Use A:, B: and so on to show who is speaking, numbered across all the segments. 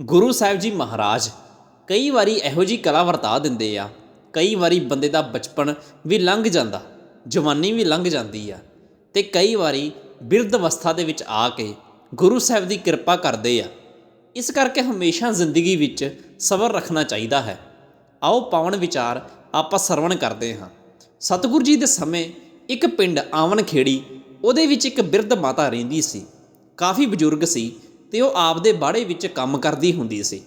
A: ਗੁਰੂ ਸਾਹਿਬ ਜੀ ਮਹਾਰਾਜ ਕਈ ਵਾਰੀ ਇਹੋ ਜੀ ਕਲਾ ਵਰਤਾ ਦਿੰਦੇ ਆ। ਕਈ ਵਾਰੀ ਬੰਦੇ ਦਾ ਬਚਪਨ ਵੀ ਲੰਘ ਜਾਂਦਾ, ਜਵਾਨੀ ਵੀ ਲੰਘ ਜਾਂਦੀ ਆ। ਤੇ ਕਈ ਵਾਰੀ ਬਿਰਧ ਅਵਸਥਾ ਦੇ ਵਿੱਚ ਆ ਕੇ ਗੁਰੂ ਸਾਹਿਬ ਦੀ ਕਿਰਪਾ ਕਰਦੇ ਆ। ਇਸ ਕਰਕੇ ਹਮੇਸ਼ਾ ਜ਼ਿੰਦਗੀ ਵਿੱਚ ਸਬਰ ਰੱਖਣਾ ਚਾਹੀਦਾ ਹੈ। ਆਓ ਪਾਵਨ ਵਿਚਾਰ ਆਪਾਂ ਸਰਵਣ ਕਰਦੇ ਹਾਂ। ਸਤਿਗੁਰੂ ਜੀ ਦੇ ਸਮੇਂ ਇੱਕ ਪਿੰਡ ਆਵਨ ਖੇੜੀ ਉਹਦੇ ਵਿੱਚ ਇੱਕ ਬਿਰਧ ਮਾਤਾ ਰਹਿੰਦੀ ਸੀ। ਕਾਫੀ ਬਜ਼ੁਰਗ ਸੀ। ਤੇ ਉਹ ਆਪਦੇ ਬਾੜੇ ਵਿੱਚ ਕੰਮ ਕਰਦੀ ਹੁੰਦੀ ਸੀ।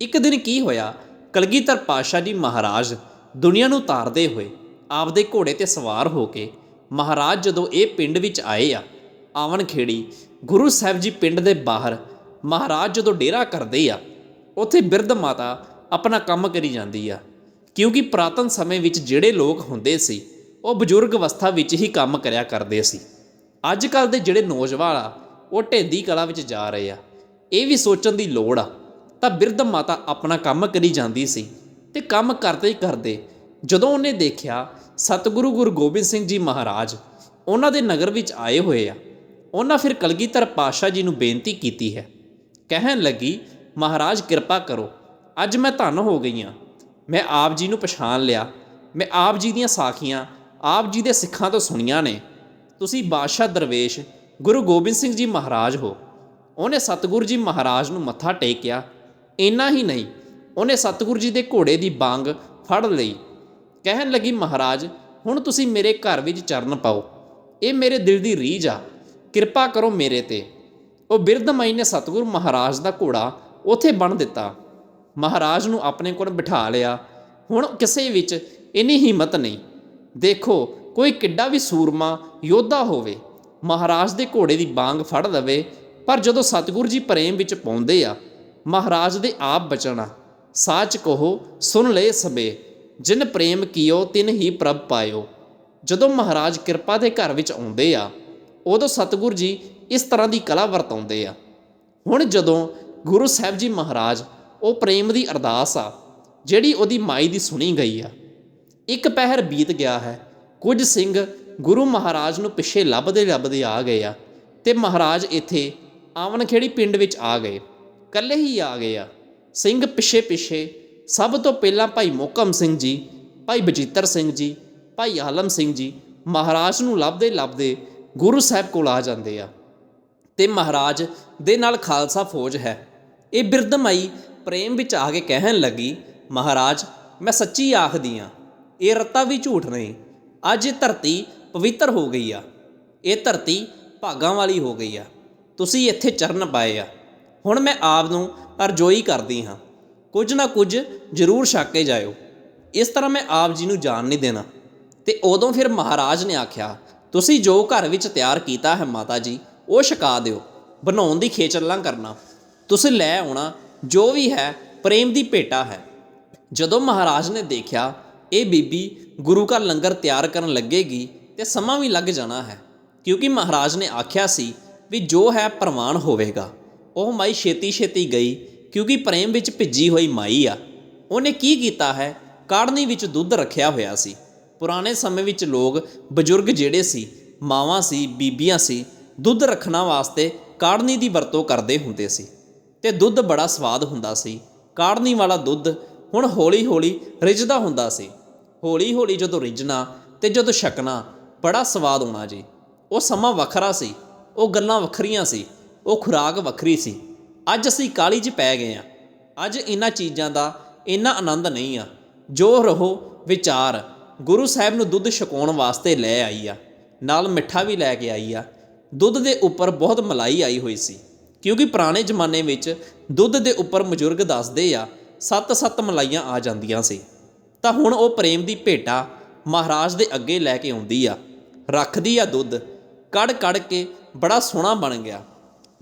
A: ਇੱਕ ਦਿਨ ਕੀ ਹੋਇਆ, ਕਲਗੀਧਰ ਪਾਤਸ਼ਾਹ ਜੀ ਮਹਾਰਾਜ ਦੁਨੀਆ ਨੂੰ ਤਾਰਦੇ ਹੋਏ ਆਪਦੇ ਘੋੜੇ ਤੇ ਸਵਾਰ ਹੋ ਕੇ ਮਹਾਰਾਜ ਜਦੋਂ ਇਹ ਪਿੰਡ ਵਿੱਚ ਆਏ ਆ, ਆਵਣ ਖੇੜੀ, ਗੁਰੂ ਸਾਹਿਬ ਜੀ ਪਿੰਡ ਦੇ ਬਾਹਰ ਮਹਾਰਾਜ ਜਦੋਂ ਡੇਰਾ ਕਰਦੇ ਆ, ਉੱਥੇ ਬਿਰਧ ਮਾਤਾ ਆਪਣਾ ਕੰਮ ਕਰੀ ਜਾਂਦੀ ਆ। ਕਿਉਂਕਿ ਪ੍ਰਾਤਨ ਸਮੇਂ ਵਿੱਚ ਜਿਹੜੇ ਲੋਕ ਹੁੰਦੇ ਸੀ, ਉਹ ਬਜ਼ੁਰਗ ਅਵਸਥਾ ਵਿੱਚ ਹੀ ਕੰਮ ਕਰਿਆ ਕਰਦੇ ਸੀ। ਅੱਜ ਕੱਲ ਦੇ ਜਿਹੜੇ ਨੌਜਵਾਨ ਆ ਉਹ ਢੇਦੀ ਕਲਾ ਵਿੱਚ ਜਾ ਰਹੇ ਆ। ਇਹ ਵੀ ਸੋਚਣ ਦੀ ਲੋੜ ਆ। ਤਾਂ ਬਿਰਧ ਮਾਤਾ ਆਪਣਾ ਕੰਮ ਕਰੀ ਜਾਂਦੀ ਸੀ ਤੇ ਕੰਮ ਕਰਦੇ ਹੀ ਕਰਦੇ ਜਦੋਂ ਉਹਨੇ ਦੇਖਿਆ ਸਤਿਗੁਰੂ ਗੁਰੂ ਗੋਬਿੰਦ ਸਿੰਘ ਜੀ ਮਹਾਰਾਜ ਉਹਨਾਂ ਦੇ ਨਗਰ ਵਿੱਚ ਆਏ ਹੋਏ ਆ, ਉਹਨਾਂ ਫਿਰ ਕਲਗੀਧਰ ਪਾਤਸ਼ਾਹ ਜੀ ਨੂੰ ਬੇਨਤੀ ਕੀਤੀ ਹੈ। ਕਹਿਣ ਲੱਗੀ, ਮਹਾਰਾਜ, ਕਿਰਪਾ ਕਰੋ, ਅੱਜ ਮੈਂ ਧੰਨ ਹੋ ਗਈ ਹਾਂ ਮੈਂ ਆਪ ਜੀ ਨੂੰ ਪਛਾਣ ਲਿਆ। ਮੈਂ ਆਪ ਜੀ ਦੀਆਂ ਸਾਖੀਆਂ, ਆਪ ਜੀ ਦੇ ਸਿੱਖਾਂ ਤੋਂ ਸੁਣੀਆਂ ਨੇ। ਤੁਸੀਂ ਬਾਦਸ਼ਾਹ ਦਰਵੇਸ਼ ਗੁਰੂ ਗੋਬਿੰਦ ਸਿੰਘ ਜੀ ਮਹਾਰਾਜ ਹੋ। ਉਹਨੇ ਸਤਿਗੁਰੂ ਜੀ ਮਹਾਰਾਜ ਨੂੰ ਮੱਥਾ ਟੇਕਿਆ। ਇੰਨਾ ਹੀ ਨਹੀਂ, ਉਹਨੇ ਸਤਿਗੁਰੂ ਜੀ ਦੇ ਘੋੜੇ ਦੀ ਬਾਂਗ ਫੜ ਲਈ। ਕਹਿਣ ਲੱਗੀ, ਮਹਾਰਾਜ, ਹੁਣ ਤੁਸੀਂ ਮੇਰੇ ਘਰ ਵਿੱਚ ਚਰਨ ਪਾਓ। ਇਹ ਮੇਰੇ ਦਿਲ ਦੀ ਰੀਝ ਆ। ਕਿਰਪਾ ਕਰੋ ਮੇਰੇ ਤੇ। ਉਹ ਬਿਰਧਮਈ ਨੇ ਸਤਿਗੁਰੂ ਮਹਾਰਾਜ ਦਾ ਘੋੜਾ ਉੱਥੇ ਬੰਨ ਦਿੱਤਾ। ਮਹਾਰਾਜ ਨੂੰ ਆਪਣੇ ਕੋਲ ਬਿਠਾ ਲਿਆ। ਹੁਣ ਕਿਸੇ ਵਿੱਚ ਇੰਨੀ ਹਿੰਮਤ ਨਹੀਂ। ਦੇਖੋ, ਕੋਈ ਕਿੱਡਾ ਵੀ ਸੂਰਮਾ ਯੋਧਾ ਹੋਵੇ। ਮਹਾਰਾਜ ਦੇ ਘੋੜੇ ਦੀ ਬਾਂਗ ਫੜ ਲਵੇ, ਪਰ ਜਦੋਂ ਸਤਿਗੁਰੂ ਜੀ ਪ੍ਰੇਮ ਵਿੱਚ ਪਾਉਂਦੇ ਆ, ਮਹਾਰਾਜ ਦੇ ਆਪ ਬਚਣਾ। ਸਾਚ ਕਹੋ, ਸੁਣ ਲੈ ਸਬੇ ਜਿਨ ਪ੍ਰੇਮ ਕੀਓ ਤਿਨ ਹੀ ਪ੍ਰਭ ਪਾਇਓ। ਜਦੋਂ ਮਹਾਰਾਜ ਕਿਰਪਾ ਦੇ ਘਰ ਵਿੱਚ ਆਉਂਦੇ ਆ, ਉਦੋਂ ਸਤਿਗੁਰ ਜੀ ਇਸ ਤਰ੍ਹਾਂ ਦੀ ਕਲਾ ਵਰਤਾਉਂਦੇ ਆ। ਹੁਣ ਜਦੋਂ ਗੁਰੂ ਸਾਹਿਬ ਜੀ ਮਹਾਰਾਜ ਉਹ ਪ੍ਰੇਮ ਦੀ ਅਰਦਾਸ ਆ, ਜਿਹੜੀ ਉਹਦੀ ਮਾਈ ਦੀ ਸੁਣੀ ਗਈ ਆ, ਇੱਕ ਪਹਿਰ ਬੀਤ ਗਿਆ ਹੈ, ਕੁਝ ਸਿੰਘ ਗੁਰੂ ਮਹਾਰਾਜ ਨੂੰ ਪਿੱਛੇ ਲੱਭਦੇ ਲੱਭਦੇ ਆ ਗਏ ਆ ਤੇ ਮਹਾਰਾਜ ਇੱਥੇ ਆਵਨਖੇੜੀ ਪਿੰਡ ਵਿੱਚ ਆ ਗਏ ਕੱਲੇ ਹੀ ਆ ਗਏ ਆ। ਸਿੰਘ ਪਿੱਛੇ ਪਿੱਛੇ, ਸਭ ਤੋਂ ਪਹਿਲਾਂ ਭਾਈ ਮੋਕਮ ਸਿੰਘ ਜੀ, ਭਾਈ ਬਜੀਤਰ ਸਿੰਘ ਜੀ, ਭਾਈ ਆਲਮ ਸਿੰਘ ਜੀ ਮਹਾਰਾਜ ਨੂੰ ਲੱਭਦੇ ਲੱਭਦੇ ਗੁਰੂ ਸਾਹਿਬ ਕੋਲ ਆ ਜਾਂਦੇ ਆ। ਤੇ ਮਹਾਰਾਜ ਦੇ ਨਾਲ ਖਾਲਸਾ ਫੌਜ ਹੈ। ਇਹ ਬਿਰਧਮਾਈ ਪ੍ਰੇਮ ਵਿੱਚ ਆ ਕੇ ਕਹਿਣ ਲੱਗੀ, ਮਹਾਰਾਜ, ਮੈਂ ਸੱਚੀ ਆਖਦੀ ਆ, ਇਹ ਰੱਤਾ ਵੀ ਝੂਠ ਨਹੀਂ। ਅੱਜ ਇਹ ਧਰਤੀ ਪਵਿੱਤਰ ਹੋ ਗਈ ਆ। ਇਹ ਧਰਤੀ ਭਾਗਾਂ ਵਾਲੀ ਹੋ ਗਈ ਆ। ਤੁਸੀਂ ਇੱਥੇ ਚਰਨ ਪਾਏ ਆ। ਹੁਣ ਮੈਂ ਆਪ ਨੂੰ ਅਰਜ਼ੋਈ ਕਰਦੀ ਹਾਂ। ਕੁਝ ਨਾ ਕੁਝ ਜ਼ਰੂਰ ਛੱਕ ਕੇ ਜਾਇਓ। ਇਸ ਤਰ੍ਹਾਂ ਮੈਂ ਆਪ ਜੀ ਨੂੰ ਜਾਣ ਨਹੀਂ ਦੇਣਾ। ਤੇ ਉਦੋਂ ਫਿਰ ਮਹਾਰਾਜ ਨੇ ਆਖਿਆ, ਤੁਸੀਂ ਜੋ ਘਰ ਵਿੱਚ ਤਿਆਰ ਕੀਤਾ ਹੈ ਮਾਤਾ ਜੀ, ਉਹ ਛਕਾ ਦਿਓ। ਬਣਾਉਣ ਦੀ ਖੇਚਲਾਂ ਕਰਨਾ। ਤੁਸੀਂ ਲੈ ਆਉਣਾ, ਜੋ ਵੀ ਹੈ, ਪ੍ਰੇਮ ਦੀ ਭੇਟਾ ਹੈ। ਜਦੋਂ ਮਹਾਰਾਜ ਨੇ ਦੇਖਿਆ, ਇਹ ਬੀਬੀ ਗੁਰੂ ਘਰ ਲੰਗਰ ਤਿਆਰ ਕਰਨ ਲੱਗੇਗੀ ਤੇ ਸਮਾਂ ਵੀ ਲੱਗ ਜਾਣਾ ਹੈ। ਕਿਉਂਕਿ ਮਹਾਰਾਜ ਨੇ ਆਖਿਆ ਸੀ ਵੀ ਜੋ ਹੈ ਪ੍ਰਮਾਣ ਹੋਵੇਗਾ, ਉਹ ਮਾਈ ਛੇਤੀ ਛੇਤੀ ਗਈ, ਕਿਉਂਕਿ ਪ੍ਰੇਮ ਵਿੱਚ ਭਿੱਜੀ ਹੋਈ ਮਾਈ ਆ। ਉਹਨੇ ਕੀ ਕੀਤਾ ਹੈ? ਕਾੜਨੀ ਵਿੱਚ ਦੁੱਧ ਰੱਖਿਆ ਹੋਇਆ ਸੀ। ਪੁਰਾਣੇ ਸਮੇਂ ਵਿੱਚ ਲੋਕ ਬਜ਼ੁਰਗ ਜਿਹੜੇ ਸੀ, ਮਾਵਾਂ ਸੀ, ਬੀਬੀਆਂ ਸੀ, ਦੁੱਧ ਰੱਖਣਾ ਵਾਸਤੇ ਕਾੜਨੀ ਦੀ ਵਰਤੋਂ ਕਰਦੇ ਹੁੰਦੇ ਸੀ। ਤੇ ਦੁੱਧ ਬੜਾ ਸਵਾਦ ਹੁੰਦਾ ਸੀ। ਕਾੜਨੀ ਵਾਲਾ ਦੁੱਧ ਹੁਣ ਹੌਲੀ-ਹੌਲੀ ਰਿੱਝਦਾ ਹੁੰਦਾ ਸੀ। ਹੌਲੀ-ਹੌਲੀ ਜਦੋਂ ਰਿੱਝਣਾ ਤੇ ਜਦੋਂ ਛਕਣਾ ਬੜਾ ਸਵਾਦ ਆਉਣਾ ਜੀ। ਉਹ ਸਮਾਂ ਵੱਖਰਾ ਸੀ, ਉਹ ਗੱਲਾਂ ਵੱਖਰੀਆਂ ਸੀ, ਉਹ ਖੁਰਾਕ ਵੱਖਰੀ ਸੀ। ਅੱਜ ਅਸੀਂ ਕਾਲੀ 'ਚ ਪੈ ਗਏ ਆ ਅੱਜ ਇਹਨਾਂ ਚੀਜ਼ਾਂ ਦਾ ਇੰਨਾ ਆਨੰਦ ਨਹੀਂ ਆ। ਜੋ ਰਹੋ ਵਿਚਾਰ, ਗੁਰੂ ਸਾਹਿਬ ਨੂੰ ਦੁੱਧ ਛਕਾਉਣ ਵਾਸਤੇ ਲੈ ਆਈ ਆ, ਨਾਲ ਮਿੱਠਾ ਵੀ ਲੈ ਕੇ ਆਈ ਆ। ਦੁੱਧ ਦੇ ਉੱਪਰ ਬਹੁਤ ਮਲਾਈ ਆਈ ਹੋਈ ਸੀ, ਕਿਉਂਕਿ ਪੁਰਾਣੇ ਜ਼ਮਾਨੇ ਵਿੱਚ ਦੁੱਧ ਦੇ ਉੱਪਰ ਬਜ਼ੁਰਗ ਦੱਸਦੇ ਆ, ਸੱਤ-ਸੱਤ ਮਲਾਈਆਂ ਆ ਜਾਂਦੀਆਂ ਸੀ। ਤਾਂ ਹੁਣ ਉਹ ਪ੍ਰੇਮ ਦੀ ਭੇਟਾ ਮਹਾਰਾਜ ਦੇ ਅੱਗੇ ਲੈ ਕੇ ਆਉਂਦੀ ਆ। ਰੱਖਦੀ ਆ ਦੁੱਧ ਕੜ ਕੜ ਕੇ ਬੜਾ ਸੋਹਣਾ ਬਣ ਗਿਆ।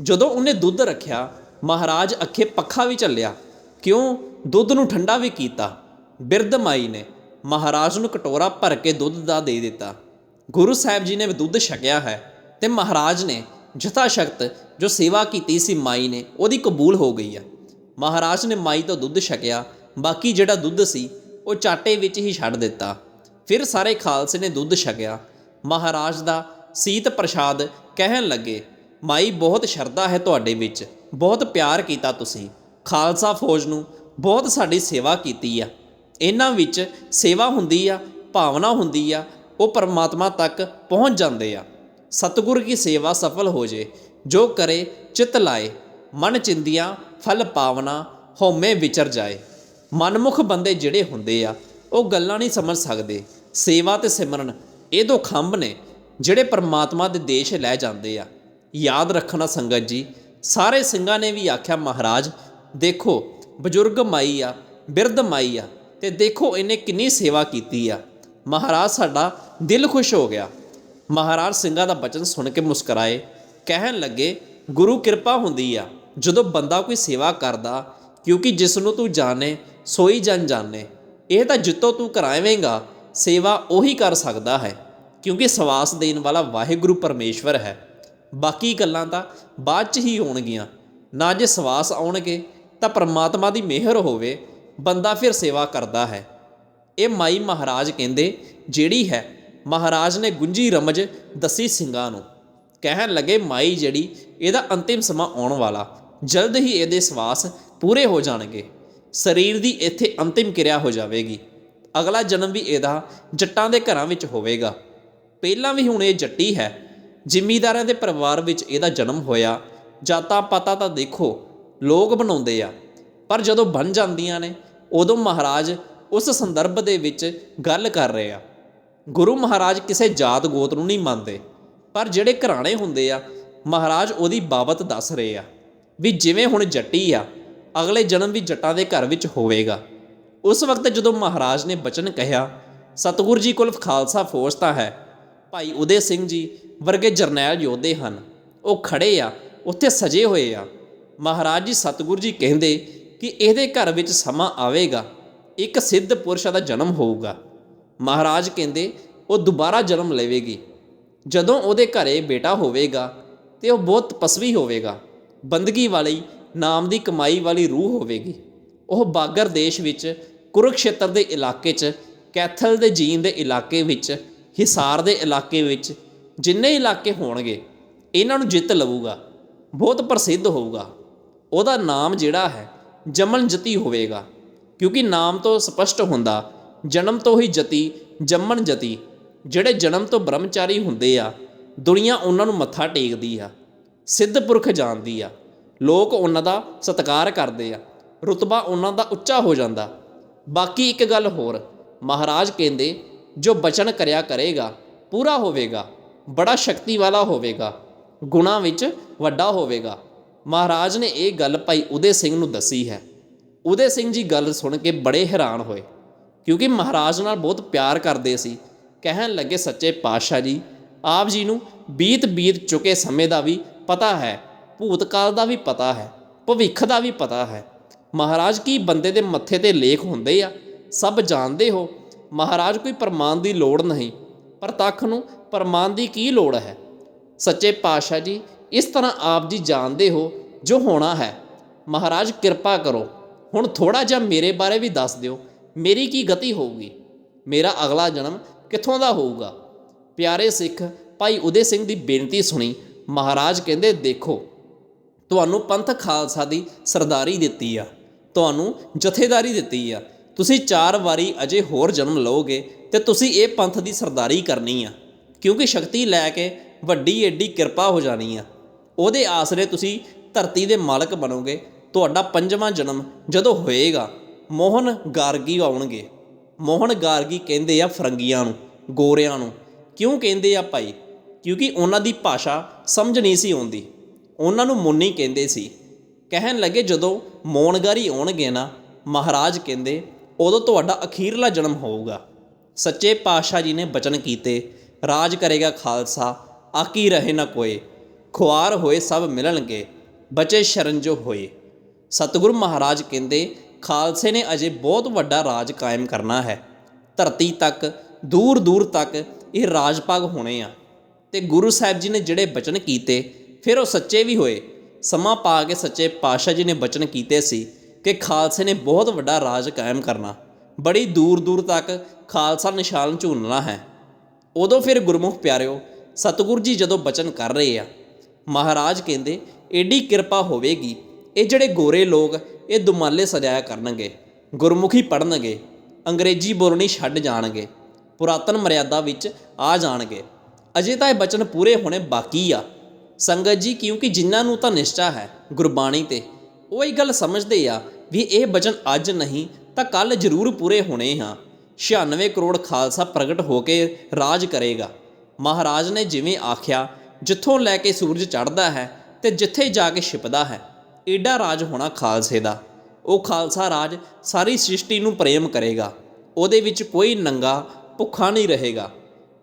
A: ਜਦੋਂ ਉਹਨੇ ਦੁੱਧ ਰੱਖਿਆ, ਮਹਾਰਾਜ ਅੱਖੇ ਪੱਖਾ ਵੀ ਚੱਲਿਆ ਕਿਉਂ? ਦੁੱਧ ਨੂੰ ਠੰਡਾ ਵੀ ਕੀਤਾ। ਬਿਰਧ ਮਾਈ ਨੇ ਮਹਾਰਾਜ ਨੂੰ ਕਟੋਰਾ ਭਰ ਕੇ ਦੁੱਧ ਦਾ ਦੇ ਦਿੱਤਾ। ਗੁਰੂ ਸਾਹਿਬ ਜੀ ਨੇ ਦੁੱਧ ਛਕਿਆ ਹੈ ਤੇ ਮਹਾਰਾਜ ਨੇ ਜਥਾ ਸ਼ਕਤ ਜੋ ਸੇਵਾ ਕੀਤੀ ਸੀ ਮਾਈ ਨੇ, ਉਹਦੀ ਕਬੂਲ ਹੋ ਗਈ ਆ। ਮਹਾਰਾਜ ਨੇ ਮਾਈ ਤੋਂ ਦੁੱਧ ਛਕਿਆ, ਬਾਕੀ ਜਿਹੜਾ ਦੁੱਧ ਸੀ, ਉਹ ਚਾਟੇ ਵਿੱਚ ਹੀ ਛੱਡ ਦਿੱਤਾ। ਫਿਰ ਸਾਰੇ ਖਾਲਸੇ ਨੇ ਦੁੱਧ ਛਕਿਆ। ਮਹਾਰਾਜ ਦਾ ਸੀਤ ਪ੍ਰਸ਼ਾਦ ਕਹਿਣ ਲੱਗੇ, ਮਾਈ ਬਹੁਤ ਸ਼ਰਧਾ ਹੈ ਤੁਹਾਡੇ ਵਿੱਚ, ਬਹੁਤ ਪਿਆਰ ਕੀਤਾ ਤੁਸੀਂ, ਖਾਲਸਾ ਫੌਜ ਨੂੰ ਬਹੁਤ ਸਾਡੀ ਸੇਵਾ ਕੀਤੀ ਆ। ਇਹਨਾਂ ਵਿੱਚ ਸੇਵਾ ਹੁੰਦੀ ਆ, ਭਾਵਨਾ ਹੁੰਦੀ ਆ, ਉਹ ਪਰਮਾਤਮਾ ਤੱਕ ਪਹੁੰਚ ਜਾਂਦੇ ਆ। ਸਤਿਗੁਰ ਕੀ ਸੇਵਾ ਸਫਲ ਹੋ ਜੇ, ਜੋ ਕਰੇ ਚਿਤ ਲਾਏ, ਮਨ ਚਿੰਦੀਆਂ ਫਲ ਪਾਵਨਾ ਹਉਮੈ ਵਿਚਰ ਜਾਏ। ਮਨਮੁਖ ਬੰਦੇ ਜਿਹੜੇ ਹੁੰਦੇ ਆ, ਉਹ ਗੱਲਾਂ ਨਹੀਂ ਸਮਝ ਸਕਦੇ, ਸੇਵਾ ਤੇ ਸਿਮਰਨ ਇਹ ਦੋ ਖੰਭ ਨੇ ਜਿਹੜੇ ਪਰਮਾਤਮਾ ਦੇ ਦੇਸ਼ ਲੈ ਜਾਂਦੇ ਆ। ਯਾਦ ਰੱਖਣਾ ਸੰਗਤ ਜੀ, ਸਾਰੇ ਸਿੰਘਾਂ ਨੇ ਵੀ ਆਖਿਆ, ਮਹਾਰਾਜ, ਦੇਖੋ, ਬਜ਼ੁਰਗ ਮਾਈ ਆ, ਬਿਰਧ ਮਾਈ ਆ, ਤੇ ਦੇਖੋ ਇਹਨੇ ਕਿੰਨੀ ਸੇਵਾ ਕੀਤੀ ਆ। ਮਹਾਰਾਜ, ਸਾਡਾ ਦਿਲ ਖੁਸ਼ ਹੋ ਗਿਆ। ਮਹਾਰਾਜ ਸਿੰਘਾਂ ਦਾ ਬਚਨ ਸੁਣ ਕੇ ਮੁਸਕਰਾਏ। ਕਹਿਣ ਲੱਗੇ, ਗੁਰੂ ਕਿਰਪਾ ਹੁੰਦੀ ਆ, ਜਦੋਂ ਬੰਦਾ ਕੋਈ ਸੇਵਾ ਕਰਦਾ, ਕਿਉਂਕਿ ਜਿਸ ਨੂੰ ਤੂੰ ਜਾਣੇ, ਸੋਈ ਜਨ ਜਾਣੇ। ਇਹ ਤਾਂ ਜਿੱਤੋਂ ਤੂੰ ਕਰਾਵੇਂਗਾ ਸੇਵਾ ਉਹੀ ਕਰ ਸਕਦਾ ਹੈ, ਕਿਉਂਕਿ ਸਵਾਸ ਦੇਣ ਵਾਲਾ ਵਾਹਿਗੁਰੂ ਪਰਮੇਸ਼ਵਰ ਹੈ। ਬਾਕੀ ਗੱਲਾਂ ਤਾਂ ਬਾਅਦ ਚ ਹੀ ਹੋਣਗੀਆਂ। ਨਾ ਜੇ ਸਵਾਸ ਆਉਣਗੇ, ਤਾਂ ਪਰਮਾਤਮਾ ਦੀ ਮਿਹਰ ਹੋਵੇ, ਬੰਦਾ ਫਿਰ ਸੇਵਾ ਕਰਦਾ ਹੈ। ਇਹ ਮਾਈ ਮਹਾਰਾਜ ਕਹਿੰਦੇ, ਜਿਹੜੀ ਹੈ, ਮਹਾਰਾਜ ਨੇ ਗੁੰਜੀ ਰਮਜ ਦੱਸੀ ਸਿੰਘਾਂ ਨੂੰ। ਕਹਿਣ ਲੱਗੇ, ਮਾਈ ਜਿਹੜੀ, ਇਹਦਾ ਅੰਤਿਮ ਸਮਾਂ ਆਉਣ ਵਾਲਾ। ਜਲਦ ਹੀ ਇਹਦੇ ਸਵਾਸ ਪੂਰੇ ਹੋ ਜਾਣਗੇ। ਸਰੀਰ ਦੀ ਇੱਥੇ ਅੰਤਿਮ ਕਿਰਿਆ ਹੋ ਜਾਵੇਗੀ। ਅਗਲਾ ਜਨਮ ਵੀ ਇਹਦਾ ਜੱਟਾਂ ਦੇ ਘਰਾਂ ਵਿੱਚ ਹੋਵੇਗਾ। ਪਹਿਲਾਂ ਵੀ ਹੁਣ ਇਹ ਜੱਟੀ ਹੈ। ਜ਼ਿਮੀਦਾਰਾਂ ਦੇ ਪਰਿਵਾਰ ਵਿੱਚ ਇਹਦਾ ਜਨਮ ਹੋਇਆ। ਜਾਤਾਂ ਪਾਤਾਂ ਤਾਂ ਦੇਖੋ, ਲੋਕ ਬਣਾਉਂਦੇ ਆ। ਪਰ ਜਦੋਂ ਬਣ ਜਾਂਦੀਆਂ ਨੇ, ਉਦੋਂ ਮਹਾਰਾਜ ਉਸ ਸੰਦਰਭ ਦੇ ਵਿੱਚ ਗੱਲ ਕਰ ਰਹੇ ਆ। ਗੁਰੂ ਮਹਾਰਾਜ ਕਿਸੇ ਜਾਤ ਗੋਤ ਨੂੰ ਨਹੀਂ ਮੰਨਦੇ। ਪਰ ਜਿਹੜੇ ਘਰਾਣੇ ਹੁੰਦੇ ਆ, ਮਹਾਰਾਜ ਉਹਦੀ ਬਾਬਤ ਦੱਸ ਰਹੇ ਆ। ਵੀ ਜਿਵੇਂ ਹੁਣ ਜੱਟੀ ਆ, ਅਗਲੇ ਜਨਮ ਵੀ ਜੱਟਾਂ ਦੇ ਘਰ ਵਿੱਚ ਹੋਵੇਗਾ। ਉਸ ਵਕਤ ਜਦੋਂ ਮਹਾਰਾਜ ਨੇ ਬਚਨ ਕਹਿਆ, ਸਤਿਗੁਰ ਜੀ ਕੋਲ ਖਾਲਸਾ ਫੌਜ ਤਾਂ ਹੈ, ਭਾਈ ਉਦੇ ਸਿੰਘ ਜੀ ਵਰਗੇ ਜਰਨੈਲ ਯੋਧੇ ਹਨ, ਉਹ ਖੜੇ ਆ, ਉੱਥੇ ਸਜੇ ਹੋਏ ਆ। ਮਹਾਰਾਜ ਜੀ ਸਤਿਗੁਰ ਜੀ ਕਹਿੰਦੇ ਕਿ ਇਹਦੇ ਘਰ ਵਿੱਚ ਸਮਾਂ ਆਵੇਗਾ, ਇੱਕ ਸਿੱਧ ਪੁਰਸ਼ ਦਾ ਜਨਮ ਹੋਊਗਾ। ਮਹਾਰਾਜ ਕਹਿੰਦੇ, ਉਹ ਦੁਬਾਰਾ ਜਨਮ ਲਵੇਗੀ। ਜਦੋਂ ਉਹਦੇ ਘਰੇ ਬੇਟਾ ਹੋਵੇਗਾ ਤੇ ਉਹ ਬਹੁਤ ਤਪਸਵੀ ਹੋਵੇਗਾ, ਬੰਦਗੀ ਵਾਲੀ, ਨਾਮ ਦੀ ਕਮਾਈ ਵਾਲੀ ਰੂਹ ਹੋਵੇਗੀ। ਉਹ ਬਾਗਰ ਦੇਸ਼ ਵਿੱਚ ਕੁਰੂਕਸ਼ੇਤਰ ਦੇ ਇਲਾਕੇ 'ਚ, ਕੈਥਲ ਦੇ ਜੀਨ ਦੇ ਇਲਾਕੇ ਵਿੱਚ, ਹਿਸਾਰ ਦੇ ਇਲਾਕੇ ਵਿੱਚ ਜਿੰਨੇ ਇਲਾਕੇ ਹੋਣਗੇ, ਇਹਨਾਂ ਨੂੰ ਜਿੱਤ ਲਊਗਾ, ਬਹੁਤ ਪ੍ਰਸਿੱਧ ਹੋਊਗਾ। ਉਹਦਾ ਨਾਮ ਜਿਹੜਾ ਹੈ ਜਮਨ ਜਤੀ ਹੋਵੇਗਾ। ਕਿਉਂਕਿ ਨਾਮ ਤੋਂ ਸਪਸ਼ਟ ਹੁੰਦਾ, ਜਨਮ ਤੋਂ ਹੀ ਜਤੀ ਜੰਮਣ ਜਤੀ ਜਿਹੜੇ ਜਨਮ ਤੋਂ ਬ੍ਰਹਮਚਾਰੀ ਹੁੰਦੇ ਆ, ਦੁਨੀਆ ਉਹਨਾਂ ਨੂੰ ਮੱਥਾ ਟੇਕਦੀ ਆ, ਸਿੱਧ ਪੁਰਖ ਜਾਣਦੀ ਆ। ਲੋਕ ਉਹਨਾਂ ਦਾ ਸਤਿਕਾਰ ਕਰਦੇ ਆ, ਰੁਤਬਾ ਉਹਨਾਂ ਦਾ ਉੱਚਾ ਹੋ ਜਾਂਦਾ। ਬਾਕੀ ਇੱਕ ਗੱਲ ਹੋਰ। ਮਹਾਰਾਜ ਕਹਿੰਦੇ, ਜੋ ਬਚਨ ਕਰਿਆ ਕਰੇਗਾ, ਪੂਰਾ ਹੋਵੇਗਾ, ਬੜਾ ਸ਼ਕਤੀ ਵਾਲਾ ਹੋਵੇਗਾ, ਗੁਣਾ ਵਿੱਚ ਵੱਡਾ ਹੋਵੇਗਾ। ਮਹਾਰਾਜ ਨੇ ਇਹ ਗੱਲ ਭਾਈ ਉਦੇ ਸਿੰਘ ਨੂੰ ਦੱਸੀ ਹੈ। ਉਦੇ ਸਿੰਘ ਜੀ ਗੱਲ ਸੁਣ ਕੇ ਬੜੇ ਹੈਰਾਨ ਹੋਏ, ਕਿਉਂਕਿ ਮਹਾਰਾਜ ਨਾਲ ਬਹੁਤ ਪਿਆਰ ਕਰਦੇ ਸੀ। ਕਹਿਣ ਲੱਗੇ, ਸੱਚੇ ਪਾਤਸ਼ਾਹ ਜੀ, ਆਪ ਜੀ ਨੂੰ ਬੀਤ ਬੀਤ ਚੁੱਕੇ ਸਮੇਂ ਦਾ ਵੀ ਪਤਾ ਹੈ, ਭੂਤਕਾਲ ਦਾ ਵੀ ਪਤਾ ਹੈ, ਭਵਿੱਖ ਦਾ ਵੀ ਪਤਾ ਹੈ। ਮਹਾਰਾਜ ਕੀ ਬੰਦੇ ਦੇ ਮੱਥੇ ਤੇ ਲੇਖ ਹੁੰਦੇ ਆ? ਸਭ ਜਾਣਦੇ ਹੋ। ਮਹਾਰਾਜ ਕੋਈ ਪ੍ਰਮਾਣ ਦੀ ਲੋੜ ਨਹੀਂ। ਪਰ ਤੱਕ ਨੂੰ ਪ੍ਰਮਾਣ ਦੀ ਕੀ ਲੋੜ ਹੈ? ਸੱਚੇ ਪਾਤਸ਼ਾਹ ਜੀ, ਇਸ ਤਰ੍ਹਾਂ ਆਪ ਜੀ ਜਾਣਦੇ ਹੋ ਜੋ ਹੋਣਾ ਹੈ। ਮਹਾਰਾਜ ਕਿਰਪਾ ਕਰੋ। ਹੁਣ ਥੋੜਾ ਜਿਹਾ ਮੇਰੇ ਬਾਰੇ ਵੀ ਦੱਸ ਦਿਓ। ਮੇਰੀ ਕੀ ਗਤੀ ਹੋਊਗੀ? ਮੇਰਾ ਅਗਲਾ ਜਨਮ ਕਿੱਥੋਂ ਦਾ ਹੋਊਗਾ? ਪਿਆਰੇ ਸਿੱਖ, ਭਾਈ ਉਦੇ ਸਿੰਘ ਦੀ ਬੇਨਤੀ ਸੁਣੀ। ਮਹਾਰਾਜ ਕਹਿੰਦੇ, ਦੇਖੋ, ਤੁਹਾਨੂੰ ਪੰਥ ਖਾਲਸਾ ਦੀ ਸਰਦਾਰੀ ਦਿੱਤੀ ਆ। ਤੁਹਾਨੂੰ ਜਥੇਦਾਰੀ ਦਿੱਤੀ ਆ। ਤੁਸੀਂ ਚਾਰ ਵਾਰੀ ਅਜੇ ਹੋਰ ਜਨਮ ਲਓਗੇ ਤੇ ਤੁਸੀਂ ਇਹ ਪੰਥ ਦੀ ਸਰਦਾਰੀ ਕਰਨੀ ਆ। ਕਿਉਂਕਿ ਸ਼ਕਤੀ ਲੈ ਕੇ ਵੱਡੀ ਏਡੀ ਕਿਰਪਾ ਹੋ ਜਾਣੀ ਆ। ਉਹਦੇ ਆਸਰੇ ਤੁਸੀਂ ਧਰਤੀ ਦੇ ਮਾਲਕ ਬਣੋਗੇ। ਤੁਹਾਡਾ ਪੰਜਵਾਂ ਜਨਮ ਜਦੋਂ ਹੋਏਗਾ, ਮੋਹਨ ਗਾਰਗੀ ਆਉਣਗੇ। ਮੋਹਨ ਗਾਰਗੀ ਕਹਿੰਦੇ ਆ ਫਰੰਗੀਆਂ ਨੂੰ, ਗੋਰਿਆਂ ਨੂੰ। ਕਿਉਂ ਕਹਿੰਦੇ ਆ ਭਾਈ? ਕਿਉਂਕਿ ਉਹਨਾਂ ਦੀ ਭਾਸ਼ਾ ਸਮਝ ਨਹੀਂ ਸੀ ਆਉਂਦੀ। ਉਹਨਾਂ ਨੂੰ ਮੁੰਨੀ ਕਹਿੰਦੇ ਸੀ। ਕਹਿਣ ਲੱਗੇ, ਜਦੋਂ ਮੌਨਗਾਰੀ ਆਉਣਗੇ ਨਾ, ਮਹਾਰਾਜ ਕਹਿੰਦੇ, ਉਦੋਂ ਤੁਹਾਡਾ ਅਖੀਰਲਾ ਜਨਮ ਹੋਊਗਾ। ਸੱਚੇ ਪਾਤਸ਼ਾਹ ਜੀ ਨੇ ਬਚਨ ਕੀਤੇ, ਰਾਜ ਕਰੇਗਾ ਖਾਲਸਾ, ਆਕੀ ਰਹੇ ਨਾ ਕੋਏ ਖੁਆਰ ਹੋਏ ਸਭ ਮਿਲਣਗੇ, ਬਚੇ ਸ਼ਰਨ ਜੋ ਹੋਏ। ਸਤਿਗੁਰ ਮਹਾਰਾਜ ਕਹਿੰਦੇ, ਖਾਲਸੇ ਨੇ ਅਜੇ ਬਹੁਤ ਵੱਡਾ ਰਾਜ ਕਾਇਮ ਕਰਨਾ ਹੈ। ਧਰਤੀ ਤੱਕ ਦੂਰ ਦੂਰ ਤੱਕ ਇਹ ਰਾਜ ਭਾਗ ਹੋਣੇ ਆ। ਤੇ ਗੁਰੂ ਸਾਹਿਬ ਜੀ ਨੇ ਜਿਹੜੇ ਬਚਨ ਕੀਤੇ, ਫਿਰ ਉਹ ਸੱਚੇ ਵੀ ਹੋਏ। ਸਮਾਂ ਪਾ ਕੇ ਸੱਚੇ ਪਾਤਸ਼ਾਹ ਜੀ ਨੇ ਬਚਨ ਕੀਤੇ ਸੀ ਕਿ ਖਾਲਸੇ ਨੇ ਬਹੁਤ ਵੱਡਾ ਰਾਜ ਕਾਇਮ ਕਰਨਾ। ਬੜੀ ਦੂਰ ਦੂਰ ਤੱਕ ਖਾਲਸਾ ਨਿਸ਼ਾਨ ਝੂਲਣਾ ਹੈ। ਉਦੋਂ ਫਿਰ ਗੁਰਮੁਖ ਪਿਆਰਿਓ, ਸਤਿਗੁਰ ਜੀ ਜਦੋਂ ਬਚਨ ਕਰ ਰਹੇ ਆ, ਮਹਾਰਾਜ ਕਹਿੰਦੇ, ਏਡੀ ਕਿਰਪਾ ਹੋਵੇਗੀ, ਇਹ ਜਿਹੜੇ ਗੋਰੇ ਲੋਕ, ਇਹ ਦੁਮਾਲੇ ਸਜਾਇਆ ਕਰਨਗੇ, ਗੁਰਮੁਖੀ ਪੜਨਗੇ ਅੰਗਰੇਜ਼ੀ ਬੋਲਣੀ ਛੱਡ ਜਾਣਗੇ, ਪੁਰਾਤਨ ਮਰਿਆਦਾ ਵਿੱਚ ਆ ਜਾਣਗੇ। ਅਜੇ ਤਾਂ ਇਹ ਬਚਨ ਪੂਰੇ ਹੋਣੇ ਬਾਕੀ ਆ। ਸੰਗਤ ਜੀ, ਕਿਉਂਕਿ ਜਿਨ੍ਹਾਂ ਨੂੰ ਤਾਂ ਨਿਸ਼ਚਾ ਹੈ ਗੁਰਬਾਣੀ ਤੇ, ਉਹ ਇਹ ਗੱਲ ਸਮਝਦੇ ਆ ਵੀ ਇਹ ਬਚਨ ਅੱਜ ਨਹੀਂ, ਤਾਂ ਕੱਲ ਜ਼ਰੂਰ ਪੂਰੇ ਹੋਣੇ ਹਾਂ 96 ਕਰੋੜ ਖਾਲਸਾ ਪ੍ਰਗਟ ਹੋ ਕੇ ਰਾਜ ਕਰੇਗਾ। ਮਹਾਰਾਜ ਨੇ ਜਿਵੇਂ ਆਖਿਆ, ਜਿੱਥੋਂ ਲੈ ਕੇ ਸੂਰਜ ਚੜ੍ਹਦਾ ਹੈ ਤੇ ਜਿੱਥੇ ਜਾ ਕੇ ਛਿਪਦਾ ਹੈ, ਏਡਾ ਰਾਜ ਹੋਣਾ ਖਾਲਸੇ ਦਾ। ਉਹ ਖਾਲਸਾ ਰਾਜ ਸਾਰੀ ਸ੍ਰਿਸ਼ਟੀ ਨੂੰ ਪ੍ਰੇਮ ਕਰੇਗਾ। ਉਹਦੇ ਵਿੱਚ ਕੋਈ ਨੰਗਾ ਭੁੱਖਾ ਨਹੀਂ ਰਹੇਗਾ।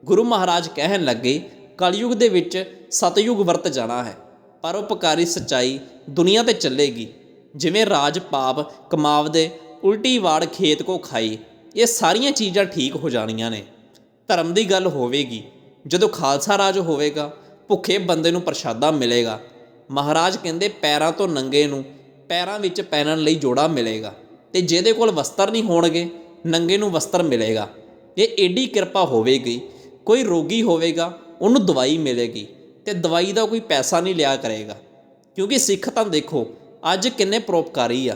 A: ਗੁਰੂ ਮਹਾਰਾਜ ਕਹਿਣ ਲੱਗੇ ਕਲਯੁਗ ਦੇ ਵਿੱਚ ਸਤਯੁਗ ਵਰਤ ਜਾਣਾ ਹੈ ਪਰਉਪਕਾਰੀ ਸਚਾਈ ਦੁਨੀਆ ਤੇ ਚੱਲੇਗੀ। ਜਿਵੇਂ ਰਾਜ ਪਾਪ ਕਮਾਵ ਦੇ ਉਲਟੀ ਵਾੜ ਖੇਤ ਕੋ ਖਾਈ, ਇਹ ਸਾਰੀਆਂ ਚੀਜ਼ਾਂ ਠੀਕ ਹੋ ਜਾਣੀਆਂ ਨੇ। ਧਰਮ ਦੀ ਗੱਲ ਹੋਵੇਗੀ, ਜਦੋਂ ਖਾਲਸਾ ਰਾਜ ਹੋਵੇਗਾ, ਭੁੱਖੇ ਬੰਦੇ ਨੂੰ ਪ੍ਰਸ਼ਾਦਾ ਮਿਲੇਗਾ। ਮਹਾਰਾਜ ਕਹਿੰਦੇ ਪੈਰਾਂ ਤੋਂ ਨੰਗੇ ਨੂੰ ਪੈਰਾਂ ਵਿੱਚ ਪਹਿਨਣ ਲਈ ਜੋੜਾ ਮਿਲੇਗਾ, ਤੇ ਜਿਹਦੇ ਕੋਲ ਵਸਤਰ ਨਹੀਂ ਹੋਣਗੇ, ਨੰਗੇ ਨੂੰ ਵਸਤਰ ਮਿਲੇਗਾ। ਇਹ ਏਡੀ ਕਿਰਪਾ ਹੋਵੇਗੀ, ਕੋਈ ਰੋਗੀ ਹੋਵੇਗਾ ਉਹਨੂੰ ਦਵਾਈ ਮਿਲੇਗੀ ਤੇ ਦਵਾਈ ਦਾ ਕੋਈ ਪੈਸਾ ਨਹੀਂ ਲਿਆ ਕਰੇਗਾ। ਕਿਉਂਕਿ ਸਿੱਖ ਤਾਂ ਦੇਖੋ, ਅੱਜ ਕਿੰਨੇ ਪਰਉਪਕਾਰੀ ਆ।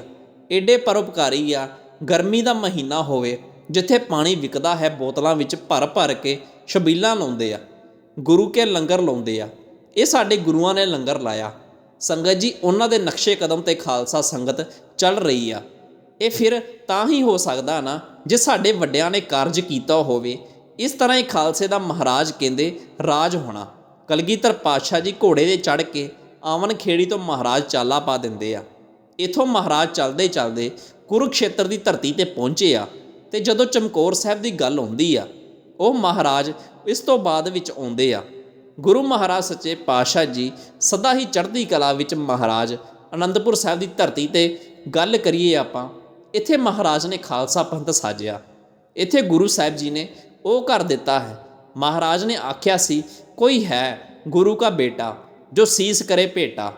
A: ਏਡੇ ਪਰਉਪਕਾਰੀ ਆ, ਗਰਮੀ ਦਾ ਮਹੀਨਾ ਹੋਵੇ, ਜਿੱਥੇ ਪਾਣੀ ਵਿਕਦਾ ਹੈ, ਬੋਤਲਾਂ ਵਿੱਚ ਭਰ ਭਰ ਕੇ ਛਬੀਲਾਂ ਲਾਉਂਦੇ ਆ, ਗੁਰੂ ਕੇ ਲੰਗਰ ਲਾਉਂਦੇ ਆ। ਇਹ ਸਾਡੇ ਗੁਰੂਆਂ ਨੇ ਲੰਗਰ ਲਾਇਆ। ਸੰਗਤ ਜੀ, ਉਹਨਾਂ ਦੇ ਨਕਸ਼ੇ ਕਦਮ ਤੇ ਖਾਲਸਾ ਸੰਗਤ ਚੱਲ ਰਹੀ ਆ। ਇਹ ਫਿਰ ਤਾਂ ਹੀ ਹੋ ਸਕਦਾ ਨਾ, ਜੇ ਸਾਡੇ ਵੱਡਿਆਂ ਨੇ ਕਾਰਜ ਕੀਤਾ ਹੋਵੇ ਇਸ ਤਰ੍ਹਾਂ ਹੀ ਖਾਲਸੇ ਦਾ ਮਹਾਰਾਜ ਕਹਿੰਦੇ, ਰਾਜ ਹੋਣਾ। ਕਲਗੀਧਰ ਪਾਤਸ਼ਾਹ ਜੀ ਘੋੜੇ ਦੇ ਚੜ੍ਹ ਕੇ ਆਵਨ ਖੇੜੀ ਤੋਂ ਮਹਾਰਾਜ ਚਾਲਾ ਪਾ ਦਿੰਦੇ ਆ। ਇਥੋਂ ਮਹਾਰਾਜ ਚੱਲਦੇ ਚੱਲਦੇ ਕੁਰੂਕਸ਼ੇਤਰ ਦੀ ਧਰਤੀ ਤੇ ਪਹੁੰਚੇ ਆ ਤੇ ਜਦੋਂ ਚਮਕੌਰ ਸਾਹਿਬ ਦੀ ਗੱਲ ਆਉਂਦੀ ਆ, ਉਹ ਮਹਾਰਾਜ ਇਸ ਤੋਂ ਬਾਅਦ ਵਿੱਚ ਆਉਂਦੇ ਆ। ਗੁਰੂ ਮਹਾਰਾਜ ਸੱਚੇ ਪਾਤਸ਼ਾਹ ਜੀ ਸਦਾ ਹੀ ਚੜ੍ਹਦੀ ਕਲਾ ਵਿੱਚ ਮਹਾਰਾਜ ਅਨੰਦਪੁਰ ਸਾਹਿਬ ਦੀ ਧਰਤੀ ਤੇ ਗੱਲ ਕਰੀਏ ਆਪਾਂ, ਇੱਥੇ ਮਹਾਰਾਜ ਨੇ ਖਾਲਸਾ ਪੰਥ ਸਾਜਿਆ। ਇੱਥੇ ਗੁਰੂ ਸਾਹਿਬ ਜੀ ਨੇ ਉਹ ਕਰ ਦਿੱਤਾ ਹੈ। ਮਹਾਰਾਜ ਨੇ ਆਖਿਆ ਸੀ, ਕੋਈ ਹੈ ਗੁਰੂ ਕਾ ਬੇਟਾ ਜੋ ਸੀਸ ਕਰੇ ਭੇਟਾ।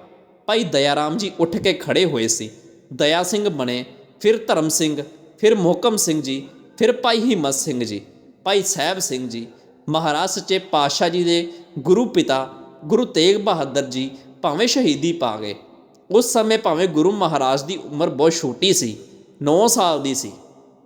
A: ਭਾਈ ਦਇਆਰਾਮ ਜੀ ਉੱਠ ਕੇ ਖੜੇ ਹੋਏ ਸੀ। ਦਇਆ ਸਿੰਘ ਬਣੇ, ਫਿਰ ਧਰਮ ਸਿੰਘ, ਫਿਰ ਮੋਹਕਮ ਸਿੰਘ ਜੀ, ਫਿਰ ਭਾਈ ਹਿੰਮਤ ਸਿੰਘ ਜੀ, ਭਾਈ ਸਾਹਿਬ ਸਿੰਘ ਜੀ, ਮਹਾਰਾਜ ਸੱਚੇ ਪਾਤਸ਼ਾਹ ਜੀ ਦੇ ਗੁਰੂ ਪਿਤਾ, ਗੁਰੂ ਤੇਗ ਬਹਾਦਰ ਜੀ ਭਾਵੇਂ ਸ਼ਹੀਦੀ ਪਾ ਗਏ। ਉਸ ਸਮੇਂ ਭਾਵੇਂ ਗੁਰੂ ਮਹਾਰਾਜ ਦੀ ਉਮਰ ਬਹੁਤ ਛੋਟੀ ਸੀ 9 ਸਾਲ ਦੀ ਸੀ।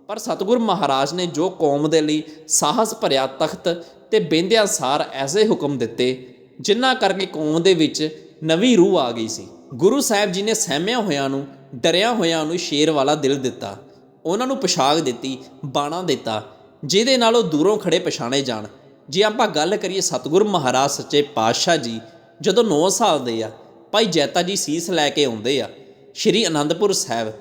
A: ਪਰ ਸਤਿਗੁਰ ਮਹਾਰਾਜ ਨੇ ਜੋ ਕੌਮ ਦੇ ਲਈ ਸਾਹਸ ਭਰਿਆ ਤਖਤ ਤੇ ਬੇਂਦਿਆਂ ਸਾਰ ਐਸੇ ਹੁਕਮ ਦਿੱਤੇ, ਜਿਨ੍ਹਾਂ ਕਰਕੇ ਕੌਮ ਦੇ ਵਿੱਚ ਨਵੀਂ ਰੂਹ ਆ ਗਈ ਸੀ। ਗੁਰੂ ਸਾਹਿਬ ਜੀ ਨੇ ਸਹਿਮਿਆ ਹੋਇਆਂ ਨੂੰ, ਡਰਿਆ ਹੋਇਆਂ ਨੂੰ ਸ਼ੇਰ ਵਾਲਾ ਦਿਲ ਦਿੱਤਾ। ਉਹਨਾਂ ਨੂੰ ਪੋਸ਼ਾਕ ਦਿੱਤੀ, ਬਾਣਾ ਦਿੱਤਾ, ਜਿਹਦੇ ਨਾਲ ਉਹ ਦੂਰੋਂ ਖੜੇ ਪਛਾਣੇ ਜਾਣ। ਜੇ ਆਪਾਂ ਗੱਲ ਕਰੀਏ ਸਤਿਗੁਰ ਮਹਾਰਾਜ ਸੱਚੇ ਪਾਤਸ਼ਾਹ ਜੀ, ਜਦੋਂ 9 ਸਾਲ ਦੇ ਆ, ਭਾਈ ਜੈਤਾ ਜੀ ਸੀਸ ਲੈ ਕੇ ਆਉਂਦੇ ਆ, ਸ਼੍ਰੀ ਅਨੰਦਪੁਰ ਸਾਹਿਬ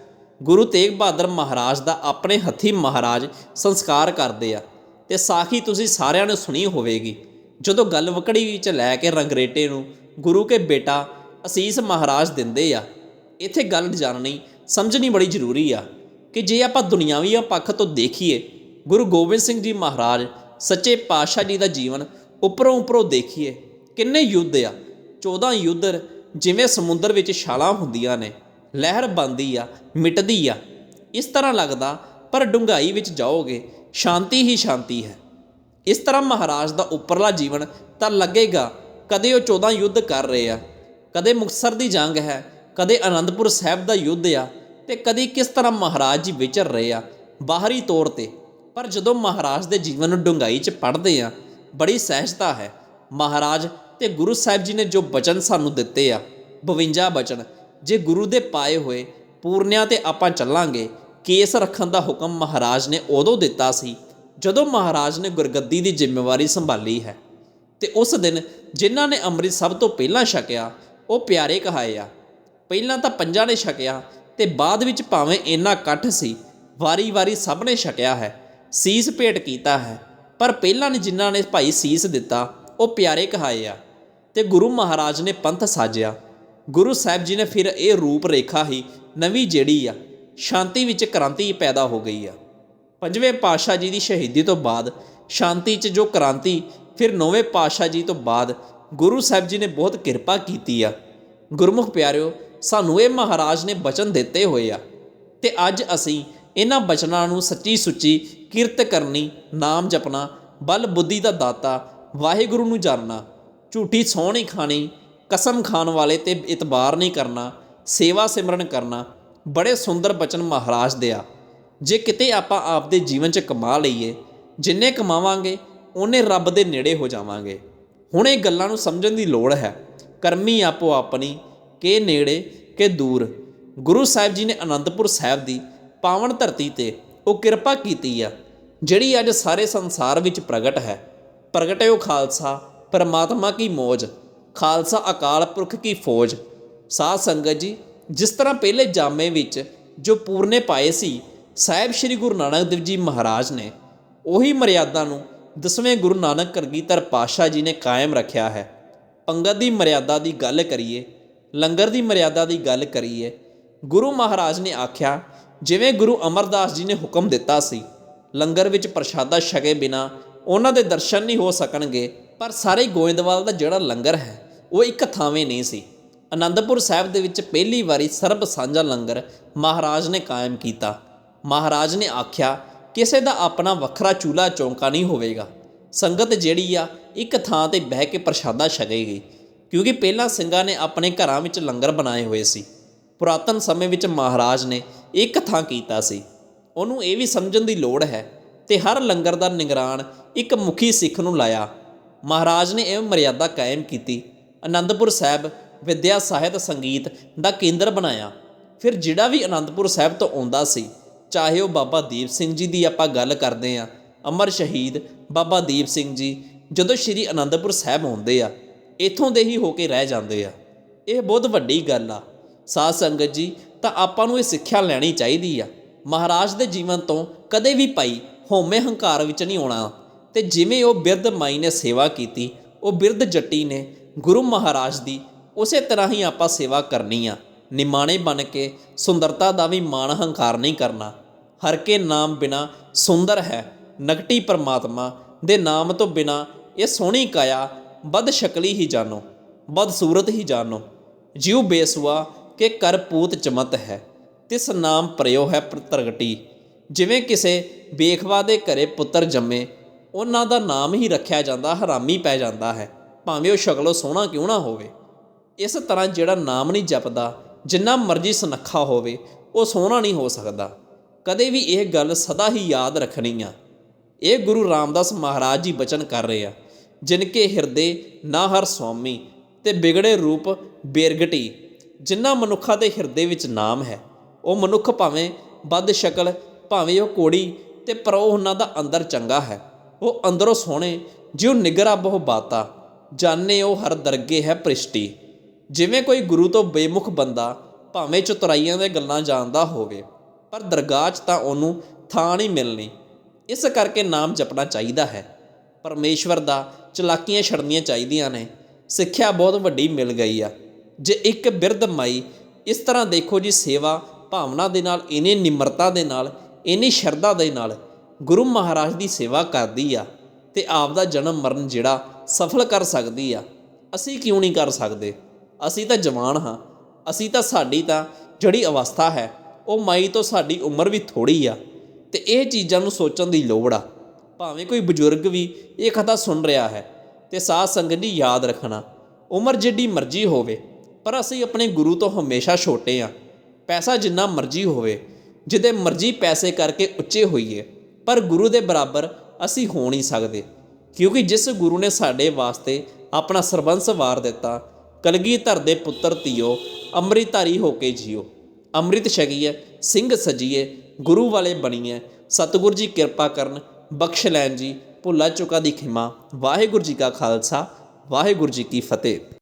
A: ਗੁਰੂ ਤੇਗ ਬਹਾਦਰ ਮਹਾਰਾਜ ਦਾ ਆਪਣੇ ਹੱਥੀ ਮਹਾਰਾਜ ਸੰਸਕਾਰ ਕਰਦੇ ਆ। ਤੇ ਸਾਖੀ ਤੁਸੀਂ ਸਾਰਿਆਂ ਨੇ ਸੁਣੀ ਹੋਵੇਗੀ। ਜਦੋਂ ਗੱਲ ਵਕੜੀ ਵਿੱਚ ਲੈ ਕੇ ਰੰਗਰੇਟੇ ਨੂੰ ਗੁਰੂ ਕੇ ਬੇਟਾ ਅਸੀਸ ਮਹਾਰਾਜ ਦਿੰਦੇ ਆ, ਇੱਥੇ ਗੱਲ ਜਾਣਨੀ ਸਮਝਣੀ ਬੜੀ ਜ਼ਰੂਰੀ ਆ ਕਿ ਜੇ ਆਪਾਂ ਦੁਨਿਆਵੀ ਪੱਖ ਤੋਂ ਦੇਖੀਏ, ਗੁਰੂ ਗੋਬਿੰਦ ਸਿੰਘ ਜੀ ਮਹਾਰਾਜ ਸੱਚੇ ਪਾਤਸ਼ਾਹ ਜੀ ਦਾ ਜੀਵਨ ਉੱਪਰੋਂ ਉੱਪਰੋਂ ਦੇਖੀਏ, ਕਿੰਨੇ ਯੁੱਧ ਆ। 14 ਯੁੱਧ ਜਿਵੇਂ ਸਮੁੰਦਰ ਵਿੱਚ ਛਾਲਾਂ ਹੁੰਦੀਆਂ ਨੇ ਲਹਿਰ ਬੰਦੀ ਆ, ਮਿਟਦੀ ਆ, ਇਸ ਤਰ੍ਹਾਂ ਲੱਗਦਾ, ਪਰ ਡੂੰਘਾਈ ਵਿੱਚ ਜਾਓਗੇ, ਸ਼ਾਂਤੀ ਹੀ ਸ਼ਾਂਤੀ ਹੈ। ਇਸ ਤਰ੍ਹਾਂ ਮਹਾਰਾਜ ਦਾ ਉੱਪਰਲਾ ਜੀਵਨ ਤਾਂ ਲੱਗੇਗਾ, ਕਦੇ ਉਹ 14 ਯੁੱਧ ਕਰ ਰਹੇ ਆ, ਕਦੇ ਮੁਕਤਸਰ ਦੀ ਜੰਗ ਹੈ, ਕਦੇ ਆਨੰਦਪੁਰ ਸਾਹਿਬ ਦਾ ਯੁੱਧ ਆ, ਤੇ ਕਦੀ ਕਿਸ ਤਰ੍ਹਾਂ ਮਹਾਰਾਜ ਜੀ ਵਿਚਰ ਰਹੇ ਆ, ਬਾਹਰੀ ਤੌਰ ਤੇ। ਪਰ ਜਦੋਂ ਮਹਾਰਾਜ ਦੇ ਜੀਵਨ ਨੂੰ ਡੂੰਘਾਈ 'ਚ ਪੜ੍ਹਦੇ ਆ, ਬੜੀ ਸਹਿਜਤਾ ਹੈ। ਮਹਾਰਾਜ ਤੇ ਗੁਰੂ ਸਾਹਿਬ ਜੀ ਨੇ ਜੋ ਬਚਨ ਸਾਨੂੰ ਦਿੱਤੇ ਆ 52 ਬਚਨ ਜੇ ਗੁਰੂ ਦੇ ਪਾਏ ਹੋਏ ਪੂਰਨਿਆਂ ਤੇ ਆਪਾਂ ਚੱਲਾਂਗੇ, ਕੇਸ ਰੱਖਣ ਦਾ ਹੁਕਮ ਮਹਾਰਾਜ ਨੇ ਉਦੋਂ ਦਿੱਤਾ ਸੀ, ਜਦੋਂ ਮਹਾਰਾਜ ਨੇ ਗੁਰਗੱਦੀ ਦੀ ਜ਼ਿੰਮੇਵਾਰੀ ਸੰਭਾਲੀ ਹੈ। ਤੇ ਉਸ ਦਿਨ ਜਿਨ੍ਹਾਂ ਨੇ ਅੰਮ੍ਰਿਤ ਸਭ ਤੋਂ ਪਹਿਲਾਂ ਛਕਿਆ, ਉਹ ਪਿਆਰੇ ਕਹਾਏ ਆ। ਪਹਿਲਾਂ ਤਾਂ ਪੰਜਾਂ ਨੇ ਛਕਿਆ ਤੇ ਬਾਅਦ ਵਿੱਚ ਭਾਵੇਂ ਇੰਨਾ ਇਕੱਠ ਸੀ ਵਾਰੀ-ਵਾਰੀ ਸਭ ਨੇ ਛਕਿਆ ਹੈ, ਸੀਸ ਭੇਟ ਕੀਤਾ ਹੈ। ਪਰ ਪਹਿਲਾਂ ਨੇ ਜਿਨ੍ਹਾਂ ਨੇ ਭਾਈ ਸੀਸ ਦਿੱਤਾ, ਉਹ ਪਿਆਰੇ ਕਹਾਏ ਆ। ਤੇ ਗੁਰੂ ਮਹਾਰਾਜ ਨੇ ਪੰਥ ਸਾਜਿਆ। ਗੁਰੂ ਸਾਹਿਬ ਜੀ ਨੇ ਫਿਰ ਇਹ ਰੂਪ ਰੇਖਾ ਹੀ ਨਵੀਂ ਜਿਹੜੀ ਆ, ਸ਼ਾਂਤੀ ਵਿੱਚ ਕ੍ਰਾਂਤੀ ਪੈਦਾ ਹੋ ਗਈ ਆ। ਪੰਜਵੇਂ ਪਾਤਸ਼ਾਹ ਜੀ ਦੀ ਸ਼ਹੀਦੀ ਤੋਂ ਬਾਅਦ ਸ਼ਾਂਤੀ 'ਚ ਜੋ ਕ੍ਰਾਂਤੀ, ਫਿਰ ਨੌਵੇਂ ਪਾਤਸ਼ਾਹ ਜੀ ਤੋਂ ਬਾਅਦ ਗੁਰੂ ਸਾਹਿਬ ਜੀ ਨੇ ਬਹੁਤ ਕਿਰਪਾ ਕੀਤੀ ਆ। ਗੁਰਮੁਖ ਪਿਆਰਿਓ, ਸਾਨੂੰ ਇਹ ਮਹਾਰਾਜ ਨੇ ਬਚਨ ਦਿੱਤੇ ਹੋਏ ਆ ਤੇ ਅੱਜ ਅਸੀਂ ਇਹਨਾਂ ਬਚਨਾਂ ਨੂੰ ਸੱਚੀ ਸੁੱਚੀ ਕਿਰਤ ਕਰਨੀ, ਨਾਮ ਜਪਣਾ, ਬਲ ਬੁੱਧੀ ਦਾ ਦਾਤਾ, ਵਾਹਿਗੁਰੂ ਨੂੰ ਜਾਣਨਾ ਝੂਠੀ ਸਹੁੰ ਖਾਣੀ ਕਸਮ ਖਾਣ ਵਾਲੇ ਤੇ ਇਤਬਾਰ ਨਹੀਂ ਕਰਨਾ, ਸੇਵਾ ਸਿਮਰਨ ਕਰਨਾ, ਬੜੇ ਸੁੰਦਰ ਬਚਨ ਮਹਾਰਾਜ ਦੇ ਆ ਜੇ ਕਿਤੇ ਆਪਾਂ ਆਪਦੇ ਜੀਵਨ 'ਚ ਕਮਾ ਲਈਏ, ਜਿੰਨੇ ਕਮਾਵਾਂਗੇ ਉਹਨੇ ਰੱਬ ਦੇ ਨੇੜੇ ਹੋ ਜਾਵਾਂਗੇ। ਹੁਣ ਇਹ ਗੱਲਾਂ ਨੂੰ ਸਮਝਣ ਦੀ ਲੋੜ ਹੈ। ਕਰਮੀ ਆਪੋ ਆਪਣੀ, ਕੇ ਨੇੜੇ, ਕੇ ਦੂਰ। ਗੁਰੂ ਸਾਹਿਬ ਜੀ ਨੇ ਅਨੰਦਪੁਰ ਸਾਹਿਬ ਦੀ ਪਾਵਨ ਧਰਤੀ ਤੇ ਉਹ ਕਿਰਪਾ ਕੀਤੀ ਆ, ਜਿਹੜੀ ਅੱਜ ਸਾਰੇ ਸੰਸਾਰ ਵਿੱਚ ਪ੍ਰਗਟ ਹੈ। ਪ੍ਰਗਟਿਓ ਖਾਲਸਾ, ਪਰਮਾਤਮਾ ਕੀ ਮੋਜ। ਖਾਲਸਾ ਅਕਾਲ ਪੁਰਖ ਕੀ ਫੌਜ। ਸਾਧ ਸੰਗਤ ਜੀ, ਜਿਸ ਤਰ੍ਹਾਂ ਪਹਿਲੇ ਜਾਮੇ ਵਿੱਚ ਜੋ ਪੂਰਨੇ ਪਾਏ ਸੀ, ਸਾਹਿਬ ਸ੍ਰੀ ਗੁਰੂ ਨਾਨਕ ਦੇਵ ਜੀ ਮਹਾਰਾਜ ਨੇ, ਉਹੀ ਮਰਿਆਦਾ ਨੂੰ ਦਸਵੇਂ ਗੁਰੂ ਨਾਨਕ ਕਰਗੀਧਰ ਪਾਤਸ਼ਾਹ ਜੀ ਨੇ ਕਾਇਮ ਰੱਖਿਆ ਹੈ। ਪੰਗਤ ਦੀ ਮਰਿਆਦਾ ਦੀ ਗੱਲ ਕਰੀਏ, ਲੰਗਰ ਦੀ ਮਰਿਆਦਾ ਦੀ ਗੱਲ ਕਰੀਏ, ਗੁਰੂ ਮਹਾਰਾਜ ਨੇ ਆਖਿਆ, ਜਿਵੇਂ ਗੁਰੂ ਅਮਰਦਾਸ ਜੀ ਨੇ ਹੁਕਮ ਦਿੱਤਾ ਸੀ, ਲੰਗਰ ਵਿੱਚ ਪ੍ਰਸ਼ਾਦਾ ਛਕੇ ਬਿਨਾ ਉਹਨਾਂ ਦੇ ਦਰਸ਼ਨ ਨਹੀਂ ਹੋ ਸਕਣਗੇ ਪਰ ਸਾਰੇ ਗੋਇੰਦਵਾਲ ਦਾ ਜਿਹੜਾ ਲੰਗਰ ਹੈ, ਉਹ ਇੱਕ ਥਾਵੇਂ ਨਹੀਂ ਸੀ। ਅਨੰਦਪੁਰ ਸਾਹਿਬ ਦੇ ਵਿੱਚ ਪਹਿਲੀ ਵਾਰੀ ਸਰਬ ਸਾਂਝਾ ਲੰਗਰ ਮਹਾਰਾਜ ਨੇ ਕਾਇਮ ਕੀਤਾ। ਮਹਾਰਾਜ ਨੇ ਆਖਿਆ, ਕਿਸੇ ਦਾ ਆਪਣਾ ਵੱਖਰਾ ਚੂਲਾ ਚੌਂਕਾ ਨਹੀਂ ਹੋਵੇਗਾ। ਸੰਗਤ ਜਿਹੜੀ ਆ, ਇੱਕ ਥਾਂ ਤੇ ਬਹਿ ਕੇ ਪ੍ਰਸ਼ਾਦਾ ਛਕੇਗੀ, ਕਿਉਂਕਿ ਪਹਿਲਾਂ ਸਿੰਘਾਂ ਨੇ ਆਪਣੇ ਘਰਾਂ ਵਿੱਚ ਲੰਗਰ ਬਣਾਏ ਹੋਏ ਸੀ। ਪੁਰਾਤਨ ਸਮੇਂ ਵਿੱਚ ਮਹਾਰਾਜ ਨੇ ਇੱਕ ਥਾਂ ਕੀਤਾ ਸੀ। ਉਹਨੂੰ ਇਹ ਵੀ ਸਮਝਣ ਦੀ ਲੋੜ ਹੈ, ਤੇ ਹਰ ਲੰਗਰ ਦਾ ਨਿਗਰਾਨ ਇੱਕ ਮੁਖੀ ਸਿੱਖ ਨੂੰ ਲਾਇਆ। ਮਹਾਰਾਜ ਨੇ ਇਹ ਮਰਿਆਦਾ ਕਾਇਮ ਕੀਤੀ। ਅਨੰਦਪੁਰ ਸਾਹਿਬ ਵਿਦਿਆ ਸਾਹਿਤ ਸੰਗੀਤ ਦਾ ਕੇਂਦਰ ਬਣਾਇਆ। ਫਿਰ ਜਿਹੜਾ ਵੀ ਅਨੰਦਪੁਰ ਸਾਹਿਬ ਤੋਂ ਆਉਂਦਾ ਸੀ, ਚਾਹੇ ਉਹ ਬਾਬਾ ਦੀਪ ਸਿੰਘ ਜੀ ਦੀ ਆਪਾਂ ਗੱਲ ਕਰਦੇ ਆ ਅਮਰ ਸ਼ਹੀਦ ਬਾਬਾ ਦੀਪ ਸਿੰਘ ਜੀ, ਜਦੋਂ ਸ਼੍ਰੀ ਅਨੰਦਪੁਰ ਸਾਹਿਬ ਆਉਂਦੇ ਆ, ਇਥੋਂ ਦੇ ਹੀ ਹੋ ਕੇ ਰਹਿ ਜਾਂਦੇ ਆ। ਇਹ ਬਹੁਤ ਵੱਡੀ ਗੱਲ ਆ। ਸਾਧ ਸੰਗਤ ਜੀ, ਤਾਂ ਆਪਾਂ ਨੂੰ ਇਹ ਸਿੱਖਿਆ ਲੈਣੀ ਚਾਹੀਦੀ ਆ। ਮਹਾਰਾਜ ਦੇ ਜੀਵਨ ਤੋਂ ਕਦੇ ਵੀ ਭਾਈ ਹਉਮੈ ਹੰਕਾਰ ਵਿੱਚ ਨਹੀਂ ਆਉਣਾ। ਤੇ ਜਿਵੇਂ ਉਹ ਬਿਰਧ ਮਾਈ ਨੇ ਸੇਵਾ ਕੀਤੀ, ਉਹ ਬਿਰਧ ਜੱਟੀ ਨੇ ਗੁਰੂ ਮਹਾਰਾਜ ਦੀ ਉਸੇ ਤਰ੍ਹਾਂ ਹੀ ਆਪਾਂ ਸੇਵਾ ਕਰਨੀ ਆ। ਨਿਮਾਣੇ ਬਣ ਕੇ ਸੁੰਦਰਤਾ ਦਾ ਵੀ ਮਾਣ ਹੰਕਾਰ ਨਹੀਂ ਕਰਨਾ। ਹਰ ਕੇ ਨਾਮ ਬਿਨਾ ਸੁੰਦਰ ਹੈ ਨਗਟੀ ਪਰਮਾਤਮਾ ਦੇ ਨਾਮ ਤੋਂ ਬਿਨਾ ਇਹ ਸੋਹਣੀ ਕਾਇਆ ਬਦ ਸ਼ਕਲੀ ਹੀ ਜਾਣੋ, ਬਦ ਸੂਰਤ ਹੀ ਜਾਣੋ। ਜਿਉ ਬੇਸੁਆ ਕਿ ਕਰ ਪੂਤ ਚਮਤ ਹੈ, ਤਿਸ ਨਾਮ ਪ੍ਰਯੋ ਹੈ ਪ੍ਰਗਟੀ ਜਿਵੇਂ ਕਿਸੇ ਬੇਖਵਾ ਦੇ ਘਰੇ ਪੁੱਤਰ ਜੰਮੇ ਉਹਨਾਂ ਦਾ ਨਾਮ ਹੀ ਰੱਖਿਆ ਜਾਂਦਾ, ਹਰਾਮੀ ਪੈ ਜਾਂਦਾ ਹੈ। ਭਾਵੇਂ ਉਹ ਸ਼ਕਲੋਂ ਸੋਹਣਾ ਕਿਉਂ ਨਾ ਹੋਵੇ। ਇਸ ਤਰ੍ਹਾਂ ਜਿਹੜਾ ਨਾਮ ਨਹੀਂ ਜਪਦਾ, ਜਿੰਨਾ ਮਰਜ਼ੀ ਸੁਨੱਖਾ ਹੋਵੇ, ਉਹ ਸੋਹਣਾ ਨਹੀਂ ਹੋ ਸਕਦਾ। ਕਦੇ ਵੀ ਇਹ ਗੱਲ ਸਦਾ ਹੀ ਯਾਦ ਰੱਖਣੀ ਆ। ਇਹ ਗੁਰੂ ਰਾਮਦਾਸ ਮਹਾਰਾਜ ਜੀ ਬਚਨ ਕਰ ਰਹੇ ਆ ਜਿਨਕੇ ਹਿਰਦੇ ਨਾ ਹਰ ਸੁਆਮੀ ਤੇ ਵਿਗੜੇ ਰੂਪ ਬੇਰਗਟੀ ਜਿਨ੍ਹਾਂ ਮਨੁੱਖਾਂ ਦੇ ਹਿਰਦੇ ਵਿੱਚ ਨਾਮ ਹੈ, ਉਹ ਮਨੁੱਖ ਭਾਵੇਂ ਵੱਧ ਸ਼ਕਲ, ਭਾਵੇਂ ਉਹ ਕੋੜੀ ਤੇ ਪਰ ਉਹ ਉਹਨਾਂ ਦਾ ਅੰਦਰ ਚੰਗਾ ਹੈ। ਉਹ ਅੰਦਰੋਂ ਸੋਹਣੇ, ਜਿਉ ਨਿਗਰਾ ਬਹੁ ਬਾਤਾ, ਜਾਣੇ ਉਹ ਹਰ ਦਰਗੇ ਹੈ ਪ੍ਰਿਸ਼ਟੀ। ਜਿਵੇਂ ਕੋਈ ਗੁਰੂ ਤੋਂ ਬੇਮੁਖ ਬੰਦਾ ਭਾਵੇਂ ਚਤੁਰਾਈਆਂ ਦੇ ਗੱਲਾਂ ਜਾਣਦਾ ਹੋਵੇ, ਪਰ ਦਰਗਾਹ 'ਚ ਤਾਂ ਉਹਨੂੰ ਥਾਂ ਨਹੀਂ ਮਿਲਣੀ। ਇਸ ਕਰਕੇ ਨਾਮ ਜਪਣਾ ਚਾਹੀਦਾ ਹੈ। ਪਰਮੇਸ਼ਵਰ ਦਾ ਚਲਾਕੀਆਂ ਛੜਨੀਆਂ ਚਾਹੀਦੀਆਂ ਨੇ। ਸਿੱਖਿਆ ਬਹੁਤ ਵੱਡੀ ਮਿਲ ਗਈ ਆ। ਜੇ ਇੱਕ ਬਿਰਧ ਮਾਈ ਇਸ ਤਰ੍ਹਾਂ ਦੇਖੋ ਜੀ ਸੇਵਾ ਭਾਵਨਾ ਦੇ ਨਾਲ, ਇਨੇ ਨਿਮਰਤਾ ਦੇ ਨਾਲ, ਇਨੀ ਸ਼ਰਧਾ ਦੇ ਨਾਲ ਗੁਰੂ ਮਹਾਰਾਜ ਦੀ ਸੇਵਾ ਕਰਦੀ ਆ ਤੇ ਆਪ ਦਾ ਜਨਮ ਮਰਨ ਜਿਹੜਾ ਸਫਲ ਕਰ ਸਕਦੀ ਆ। ਅਸੀਂ ਕਿਉਂ ਨਹੀਂ ਕਰ ਸਕਦੇ? ਅਸੀਂ ਤਾਂ ਜਵਾਨ ਹਾਂ। ਅਸੀਂ ਤਾਂ ਸਾਡੀ ਤਾਂ ਜਿਹੜੀ ਅਵਸਥਾ ਹੈ, ਉਹ ਮਾਈ ਤੋਂ ਸਾਡੀ ਉਮਰ ਵੀ ਥੋੜੀ ਆ ਤੇ ਇਹ ਚੀਜ਼ਾਂ ਨੂੰ ਸੋਚਣ ਦੀ ਲੋੜ ਆ। ਭਾਵੇਂ ਕੋਈ ਬਜ਼ੁਰਗ ਵੀ ਇਹ ਕਥਾ ਸੁਣ ਰਿਹਾ ਹੈ ਤੇ ਸਾਧ ਸੰਗਤ ਦੀ ਯਾਦ ਰੱਖਣਾ। ਉਮਰ ਜਿੱਡੀ ਮਰਜ਼ੀ ਹੋਵੇ, ਪਰ ਅਸੀਂ ਆਪਣੇ ਗੁਰੂ ਤੋਂ ਹਮੇਸ਼ਾ ਛੋਟੇ ਆ। ਪੈਸਾ ਜਿੰਨਾ ਮਰਜ਼ੀ ਹੋਵੇ, ਜਿਹਦੇ ਮਰਜ਼ੀ ਪੈਸੇ ਕਰਕੇ ਉੱਚੇ ਹੋਈਏ ਪਰ ਗੁਰੂ ਦੇ ਬਰਾਬਰ ਅਸੀਂ ਹੋ ਨਹੀਂ ਸਕਦੇ। ਕਿਉਂਕਿ ਜਿਸ ਗੁਰੂ ਨੇ ਸਾਡੇ ਵਾਸਤੇ ਆਪਣਾ ਸਰਬੰਸ ਵਾਰ ਦਿੱਤਾ, ਕਲਗੀਧਰ ਦੇ ਪੁੱਤਰ ਧੀਓ, ਅੰਮ੍ਰਿਤਧਾਰੀ ਹੋ ਕੇ ਜੀਓ। ਅੰਮ੍ਰਿਤ ਛਕੀਏ, ਸਿੰਘ ਸਜੀਏ, ਗੁਰੂ ਵਾਲੇ ਬਣੀਏ, ਸਤਿਗੁਰ ਜੀ ਕਿਰਪਾ ਕਰਨ, ਬਖਸ਼ ਲੈਣ ਜੀ, ਭੁੱਲਾ ਚੁਕਾ ਦੀ ਖਿਮਾ। ਵਾਹਿਗੁਰੂ ਜੀ ਕਾ ਖਾਲਸਾ, ਵਾਹਿਗੁਰੂ ਜੀ ਕੀ ਫਤਿਹ।